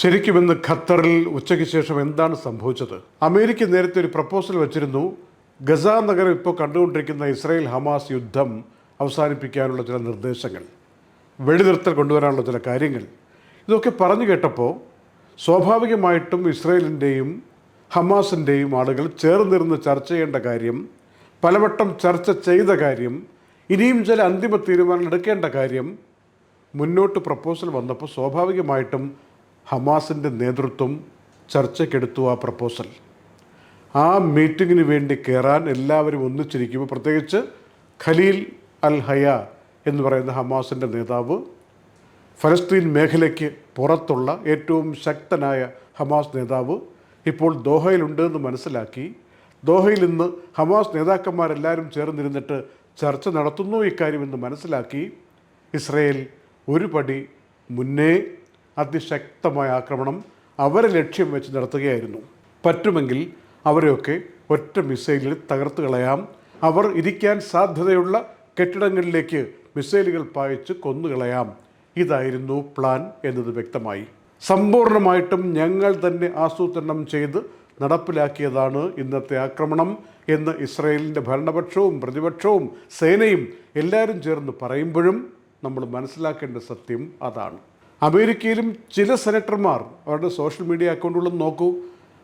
ശരിക്കും ഇന്ന് ഖത്തറിൽ ഉച്ചയ്ക്ക് ശേഷം എന്താണ് സംഭവിച്ചത്? അമേരിക്ക നേരത്തെ ഒരു പ്രപ്പോസൽ വച്ചിരുന്നു. ഗസ നഗരം ഇപ്പോൾ കണ്ടുകൊണ്ടിരിക്കുന്ന ഇസ്രായേൽ ഹമാസ് യുദ്ധം അവസാനിപ്പിക്കാനുള്ള ചില നിർദ്ദേശങ്ങൾ വെടിനിർത്തൽ കൊണ്ടുവരാനുള്ള ചില കാര്യങ്ങൾ. ഇതൊക്കെ പറഞ്ഞു കേട്ടപ്പോൾ സ്വാഭാവികമായിട്ടും ഇസ്രായേലിന്റെയും ഹമാസിന്റെയും ആളുകൾ ചേർന്നിരുന്ന് ചർച്ച ചെയ്യേണ്ട കാര്യം പലവട്ടം ചർച്ച ചെയ്ത കാര്യം ഇനിയും ചില അന്തിമ തീരുമാനങ്ങൾ എടുക്കേണ്ട കാര്യം മുന്നോട്ട് പ്രപ്പോസൽ വന്നപ്പോൾ സ്വാഭാവികമായിട്ടും ഹമാസിന്റെ നേതൃത്വം ചർച്ചയ്ക്കെടുത്തു ആ പ്രപ്പോസൽ. ആ മീറ്റിങ്ങിന് വേണ്ടി കയറാൻ എല്ലാവരും ഒന്നിച്ചിരിക്കുമ്പോൾ പ്രത്യേകിച്ച് ഖലീൽ അൽ ഹയ എന്ന് പറയുന്ന ഹമാസിന്റെ നേതാവ് ഫലസ്തീൻ മേഖലയ്ക്ക് പുറത്തുള്ള ഏറ്റവും ശക്തനായ ഹമാസ് നേതാവ് ഇപ്പോൾ ദോഹയിലുണ്ട് എന്ന് മനസ്സിലാക്കി ദോഹയിൽ ഇന്ന് ഹമാസ് നേതാക്കന്മാരെല്ലാവരും ചേർന്നിരുന്നിട്ട് ചർച്ച നടത്തുന്നു ഇക്കാര്യമെന്ന് മനസ്സിലാക്കി ഇസ്രയേൽ ഒരു പടി മുന്നേ അതിശക്തമായ ആക്രമണം അവരെ ലക്ഷ്യം വെച്ച് നടത്തുകയായിരുന്നു. പറ്റുമെങ്കിൽ അവരെയൊക്കെ ഒറ്റ മിസൈലിൽ തകർത്ത് കളയാം. അവർ ഇരിക്കാൻ സാധ്യതയുള്ള കെട്ടിടങ്ങളിലേക്ക് മിസൈലുകൾ പായിച്ച് കൊന്നുകളയാം ഇതായിരുന്നു പ്ലാൻ എന്നത് വ്യക്തമായി. സമ്പൂർണമായിട്ടും ഞങ്ങൾ തന്നെ ആസൂത്രണം ചെയ്ത് നടപ്പിലാക്കിയതാണ് ഇന്നത്തെ ആക്രമണം എന്ന് ഇസ്രയേലിന്റെ ഭരണപക്ഷവും പ്രതിപക്ഷവും സേനയും എല്ലാവരും ചേർന്ന് പറയുമ്പോഴും നമ്മൾ മനസ്സിലാക്കേണ്ട സത്യം അതാണ്. അമേരിക്കയിലും ചില സെനറ്റർമാർ അവരുടെ സോഷ്യൽ മീഡിയ അക്കൗണ്ടുകളും നോക്കൂ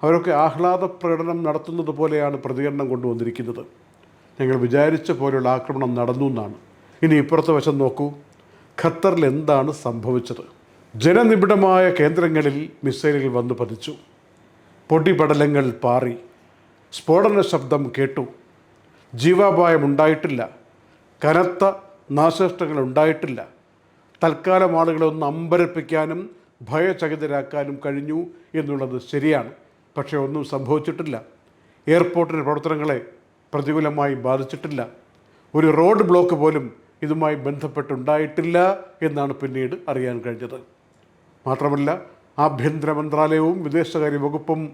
അവരൊക്കെ ആഹ്ലാദ പ്രകടനം നടത്തുന്നത് പോലെയാണ് പ്രതികരണം കൊണ്ടുവന്നിരിക്കുന്നത്. ഞങ്ങൾ വിചാരിച്ച പോലെയുള്ള ആക്രമണം നടന്നു എന്നാണ്. ഇനി ഇപ്പുറത്തെ വശം നോക്കൂ ഖത്തറിൽ എന്താണ് സംഭവിച്ചത്? ജനനിബിഡമായ കേന്ദ്രങ്ങളിൽ മിസൈലുകൾ വന്ന് പതിച്ചു. പൊടിപടലങ്ങൾ പാറി. സ്ഫോടന ശബ്ദം കേട്ടു. ജീവാപായം ഉണ്ടായിട്ടില്ല. കനത്ത നാശനഷ്ടങ്ങൾ ഉണ്ടായിട്ടില്ല. തൽക്കാലം ആളുകളെ ഒന്ന് അമ്പരപ്പിക്കാനും ഭയചകിതരാക്കാനും കഴിഞ്ഞു എന്നുള്ളത് ശരിയാണ്. പക്ഷേ ഒന്നും സംഭവിച്ചിട്ടില്ല. എയർപോർട്ടിന്റെ പ്രവർത്തനങ്ങളെ പ്രതികൂലമായി ബാധിച്ചിട്ടില്ല. ഒരു റോഡ് ബ്ലോക്ക് പോലും ഇതുമായി ബന്ധപ്പെട്ടുണ്ടായിട്ടില്ല എന്നാണ് പിന്നീട് അറിയാൻ കഴിഞ്ഞത്. മാത്രമല്ല ആഭ്യന്തര മന്ത്രാലയവും വിദേശകാര്യ വകുപ്പും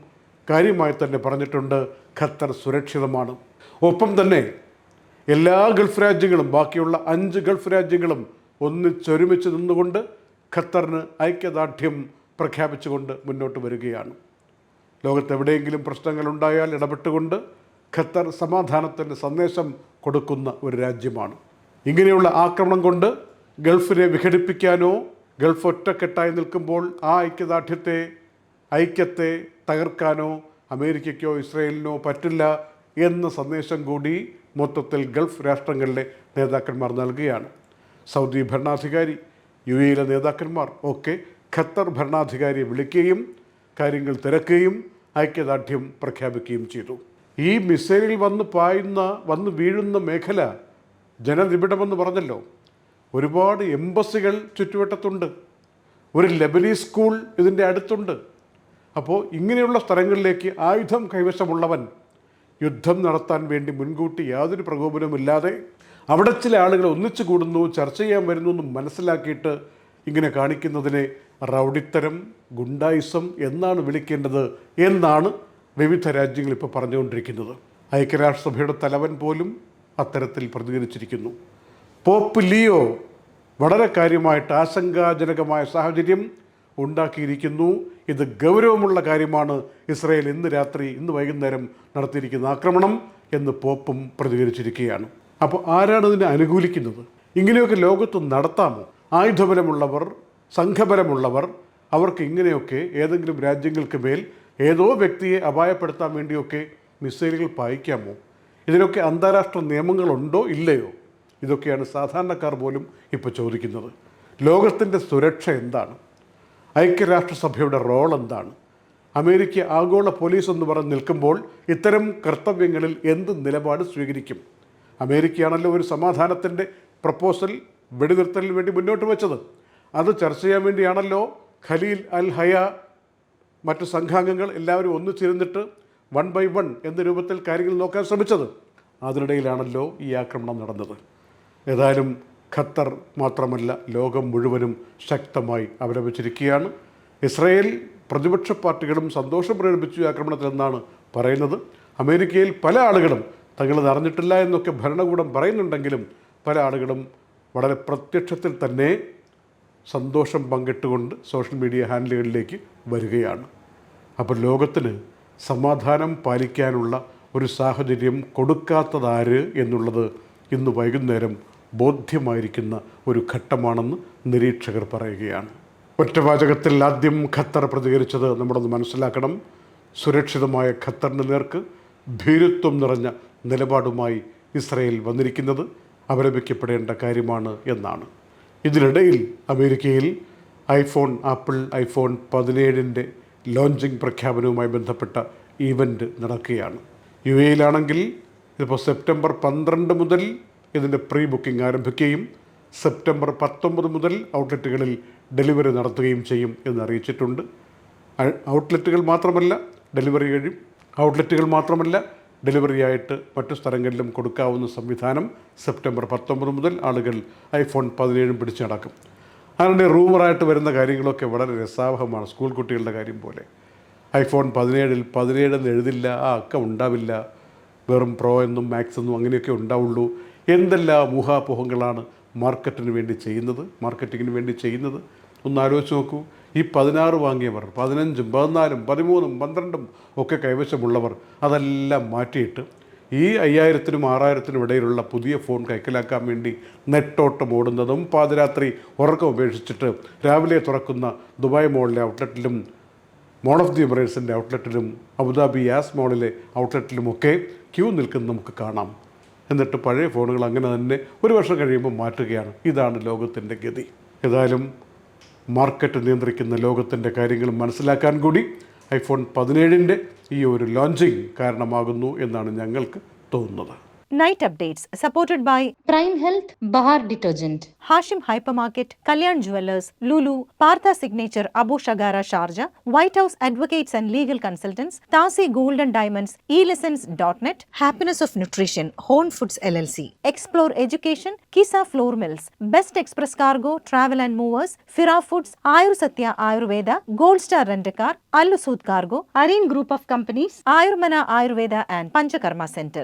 കാര്യമായി തന്നെ പറഞ്ഞിട്ടുണ്ട് ഖത്തർ സുരക്ഷിതമാണ്. ഒപ്പം തന്നെ എല്ലാ ഗൾഫ് രാജ്യങ്ങളും ബാക്കിയുള്ള അഞ്ച് ഗൾഫ് രാജ്യങ്ങളും ഒന്നിച്ചൊരുമിച്ച് നിന്നുകൊണ്ട് ഖത്തറിന് ഐക്യദാർഢ്യം പ്രഖ്യാപിച്ചുകൊണ്ട് മുന്നോട്ട് വരികയാണ്. ലോകത്തെവിടെയെങ്കിലും പ്രശ്നങ്ങളുണ്ടായാൽ ഇടപെട്ടുകൊണ്ട് ഖത്തർ സമാധാനത്തിന്റെ സന്ദേശം കൊടുക്കുന്ന ഒരു രാജ്യമാണ്. ഇങ്ങനെയുള്ള ആക്രമണം കൊണ്ട് ഗൾഫിനെ വിഘടിപ്പിക്കാനോ ഗൾഫ് ഒറ്റക്കെട്ടായി നിൽക്കുമ്പോൾ ആ ഐക്യദാർഢ്യത്തെ ഐക്യത്തെ തകർക്കാനോ അമേരിക്കയ്ക്കോ ഇസ്രയേലിനോ പറ്റില്ല എന്ന സന്ദേശം കൂടി മൊത്തത്തിൽ ഗൾഫ് രാഷ്ട്രങ്ങളിലെ നേതാക്കന്മാർ നൽകുകയാണ്. സൗദി ഭരണാധികാരി യു എയിലെ നേതാക്കന്മാർ ഒക്കെ ഖത്തർ ഭരണാധികാരിയെ വിളിക്കുകയും കാര്യങ്ങൾ തിരക്കുകയും ഐക്യദാർഢ്യം പ്രഖ്യാപിക്കുകയും ചെയ്തു. ഈ മിസൈലിൽ വന്ന് പായുന്ന വന്ന് വീഴുന്ന മേഖല ജനനിബിഡമെന്ന് പറഞ്ഞല്ലോ. ഒരുപാട് എംബസികൾ ചുറ്റുവട്ടത്തുണ്ട്. ഒരു ലെബനീസ് സ്കൂൾ ഇതിന്റെ അടുത്തുണ്ട്. അപ്പോൾ ഇങ്ങനെയുള്ള സ്ഥലങ്ങളിലേക്ക് ആയുധം കൈവശമുള്ളവൻ യുദ്ധം നടത്താൻ വേണ്ടി മുൻകൂട്ടി യാതൊരു പ്രകോപനവുമില്ലാതെ അവിടെ ചില ആളുകൾ ഒന്നിച്ചു കൂടുന്നു ചർച്ച ചെയ്യാൻ വരുന്നു എന്ന് മനസ്സിലാക്കിയിട്ട് ഇങ്ങനെ കാണിക്കുന്നതിനെ റൗഡിത്തരം ഗുണ്ടായിസം എന്നാണ് വിളിക്കേണ്ടത് എന്നാണ് വിവിധ രാജ്യങ്ങൾ ഇപ്പോൾ പറഞ്ഞുകൊണ്ടിരിക്കുന്നത്. ഐക്യരാഷ്ട്രസഭയുടെ തലവൻ പോലും അത്തരത്തിൽ പ്രതികരിച്ചിരിക്കുന്നു. പോപ്പ് ലിയോ വളരെ കാര്യമായിട്ട് ആശങ്കാജനകമായ സാഹചര്യം ഉണ്ടാക്കിയിരിക്കുന്നു. ഇത് ഗൗരവമുള്ള കാര്യമാണ്. ഇസ്രയേൽ ഇന്ന് രാത്രി ഇന്ന് വൈകുന്നേരം നടത്തിയിരിക്കുന്ന ആക്രമണം എന്ന് പോപ്പും പ്രതികരിച്ചിരിക്കുകയാണ്. അപ്പോൾ ആരാണ് ഇതിനെ അനുകൂലിക്കുന്നത്? ഇങ്ങനെയൊക്കെ ലോകത്ത് നടത്താമോ? ആയുധബലമുള്ളവർ സംഘബലമുള്ളവർ അവർക്ക് ഇങ്ങനെയൊക്കെ ഏതെങ്കിലും രാജ്യങ്ങൾക്ക് മേൽ ഏതോ വ്യക്തിയെ അപായപ്പെടുത്താൻ വേണ്ടിയൊക്കെ മിസൈലുകൾ പായിക്കാമോ? ഇതിനൊക്കെ അന്താരാഷ്ട്ര നിയമങ്ങളുണ്ടോ ഇല്ലയോ? ഇതൊക്കെയാണ് സാധാരണക്കാർ പോലും ഇപ്പോൾ ചോദിക്കുന്നത്. ലോകത്തിന്റെ സുരക്ഷ എന്താണ്? ഐക്യരാഷ്ട്രസഭയുടെ റോൾ എന്താണ്? അമേരിക്ക ആഗോള പോലീസ് എന്ന് പറഞ്ഞ് നിൽക്കുമ്പോൾ ഇത്തരം കർത്തവ്യങ്ങളിൽ എന്ത് നിലപാട് സ്വീകരിക്കും? അമേരിക്കയാണല്ലോ ഒരു സമാധാനത്തിന്റെ പ്രപ്പോസൽ വെടിനിർത്തലിന് വേണ്ടി മുന്നോട്ട് വെച്ചത്. അത് ചർച്ച ചെയ്യാൻ വേണ്ടിയാണല്ലോ ഖലീൽ അൽ ഹയ മറ്റ് സംഘാംഗങ്ങൾ എല്ലാവരും ഒന്നിച്ചിരുന്നിട്ട് വൺ ബൈ വൺ എന്ന രൂപത്തിൽ കാര്യങ്ങൾ നോക്കാൻ ശ്രമിച്ചത്. അതിനിടയിലാണല്ലോ ഈ ആക്രമണം നടന്നത്. ഏതായാലും ഖത്തർ മാത്രമല്ല ലോകം മുഴുവനും ശക്തമായി അപലപിച്ചിരിക്കുകയാണ്. ഇസ്രയേൽ പ്രതിപക്ഷ പാർട്ടികളും സന്തോഷം പ്രകടിപ്പിച്ചു ആക്രമണത്തിലെന്നാണ് പറയുന്നത്. അമേരിക്കയിൽ പല ആളുകളും തങ്ങളത് അറിഞ്ഞിട്ടില്ല എന്നൊക്കെ ഭരണകൂടം പറയുന്നുണ്ടെങ്കിലും പല ആളുകളും വളരെ പ്രത്യക്ഷത്തിൽ തന്നെ സന്തോഷം പങ്കിട്ടുകൊണ്ട് സോഷ്യൽ മീഡിയ ഹാൻഡിലുകളിലേക്ക് വരികയാണ്. അപ്പോൾ ലോകത്തിന് സമാധാനം പാലിക്കാനുള്ള ഒരു സാഹചര്യം കൊടുക്കാത്തതാര് എന്നുള്ളത് ഇന്ന് വൈകുന്നേരം ബോധ്യമായിരിക്കുന്ന ഒരു ഘട്ടമാണെന്ന് നിരീക്ഷകർ പറയുകയാണ്. ഒറ്റവാചകത്തിൽ ആദ്യം ഖത്തർ പ്രതികരിച്ചത് നമ്മളൊന്ന് മനസ്സിലാക്കണം. സുരക്ഷിതമായ ഖത്തറിന് നേർക്ക് ഭീരുത്വം നിറഞ്ഞ നിലപാടുമായി ഇസ്രയേൽ വന്നിരിക്കുന്നത് അപലപിക്കപ്പെടേണ്ട കാര്യമാണ് എന്നാണ്. ഇതിനിടയിൽ അമേരിക്കയിൽ ഐഫോൺ ആപ്പിൾ ഐഫോൺ പതിനേഴിന്റെ ലോഞ്ചിങ് പ്രഖ്യാപനവുമായി ബന്ധപ്പെട്ട ഈവന്റ് നടക്കുകയാണ്. യു എയിലാണെങ്കിൽ ഇതിപ്പോൾ സെപ്റ്റംബർ പന്ത്രണ്ട് മുതൽ ഇതിന്റെ പ്രീ ബുക്കിംഗ് ആരംഭിക്കുകയും സെപ്റ്റംബർ പത്തൊമ്പത് മുതൽ ഔട്ട്ലെറ്റുകളിൽ ഡെലിവറി നടത്തുകയും ചെയ്യും എന്ന് അറിയിച്ചിട്ടുണ്ട്. ഔട്ട്ലെറ്റുകൾ മാത്രമല്ല ഡെലിവറി കഴിയും. ഔട്ട്ലെറ്റുകൾ മാത്രമല്ല ഡെലിവറി ആയിട്ട് മറ്റു സ്ഥലങ്ങളിലും കൊടുക്കാവുന്ന സംവിധാനം സെപ്റ്റംബർ പത്തൊമ്പത് മുതൽ ആളുകൾ ഐഫോൺ പതിനേഴും പിടിച്ചു നടക്കും. അങ്ങനെ റൂമറായിട്ട് വരുന്ന കാര്യങ്ങളൊക്കെ വളരെ രസാവഹമാണ് സ്കൂൾ കുട്ടികളുടെ കാര്യം പോലെ. ഐഫോൺ പതിനേഴിൽ പതിനേഴെന്ന് എഴുതില്ല ആ അക്ക ഉണ്ടാവില്ല. വെറും പ്രോ എന്നും മാക്സ് എന്നും അങ്ങനെയൊക്കെ ഉണ്ടാവുള്ളൂ. എന്തെല്ലാം ഊഹാപോഹങ്ങളാണ് മാർക്കറ്റിന് വേണ്ടി ചെയ്യുന്നത് മാർക്കറ്റിങ്ങിന് വേണ്ടി ചെയ്യുന്നത്? ഒന്ന് ആലോചിച്ച് നോക്കൂ. ഈ പതിനാറ് വാങ്ങിയവർ പതിനഞ്ചും പതിനാലും പതിമൂന്നും പന്ത്രണ്ടും ഒക്കെ കൈവശമുള്ളവർ അതെല്ലാം മാറ്റിയിട്ട് ഈ അയ്യായിരത്തിനും ആറായിരത്തിനും ഇടയിലുള്ള പുതിയ ഫോൺ കൈക്കലാക്കാൻ വേണ്ടി നെട്ടോട്ടം ഓടുന്നതും പാതിരാത്രി ഉറക്കം ഉപേക്ഷിച്ചിട്ട് രാവിലെ തുറക്കുന്ന ദുബായ് മോളിലെ ഔട്ട്ലെറ്റിലും മോൾ ഓഫ് ദി എമിറേറ്റ്സിന്റെ ഔട്ട്ലെറ്റിലും അബുദാബി യാസ് മോളിലെ ഔട്ട്ലെറ്റിലുമൊക്കെ ക്യൂ നിൽക്കുന്നത് നമുക്ക് കാണാം. എന്നിട്ട് പഴയ ഫോണുകൾ അങ്ങനെ തന്നെ ഒരു വർഷം കഴിയുമ്പോൾ മാറ്റുകയാണ്. ഇതാണ് ലോകത്തിന്റെ ഗതി. ഏതായാലും മാർക്കറ്റ് നിയന്ത്രിക്കുന്ന ലോകത്തിന്റെ കാര്യങ്ങൾ മനസ്സിലാക്കാൻ കൂടി ഐഫോൺ പതിനേഴിന്റെ ഈ ഒരു ലോഞ്ചിങ് കാരണമാകുന്നു എന്നാണ് ഞങ്ങൾക്ക് തോന്നുന്നത്. night updates supported by Prime Health Bahar Detergent, Hashim Hypermarket, Kalyan Jewelers, Lulu, Partha Signature Abu Shagara Sharja, White House Advocates and Legal Consultants, Tawseey Gold and Diamonds, eLessons.net, Happiness of Nutrition, Hone Foods LLC, Explore Education, Kisa Floor Mills, Best Express Cargo, Travel and Movers, Fira Ayur Satya Ayurveda, Goldstar Star Alusud Cargo, Arin Group of Companies, Ayurmana Ayurveda and Panchakarma Center.